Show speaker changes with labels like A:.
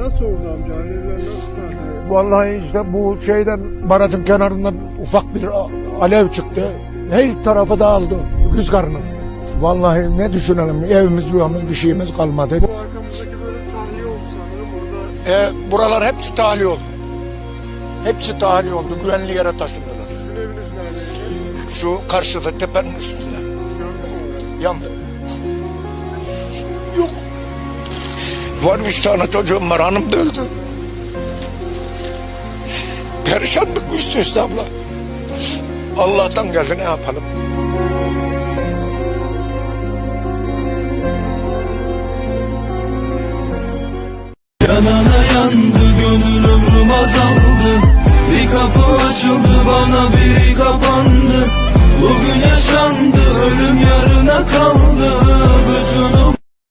A: Nasıl oldu amca? Alevler nasıl sardı?
B: Vallahi işte bu şeyden barajın kenarından ufak bir alev çıktı. Her tarafı dağıldı rüzgarının. Vallahi ne düşünelim evimiz yuvamız bir şeyimiz kalmadı.
A: Bu arkamızdaki bölüm tahliye oldu sanırım. Burada
B: E, buralar hepsi tahliye oldu. Hepsi tahliye oldu. Güvenli yere taşındılar.
A: sizin eviniz neredeydi?
B: Şu karşıda tepenin üstünde
A: orası?
B: yandı. Yok. Var üç tane çocuğum var hanım da öldü. Perişanlık üst üste abla. Allah'tan geldi ne yapalım.
C: Yanana yandı gönül ömrüm azaldı Bir kapı açıldı bana biri kapandı Bugün yaşandı ölüm kaldı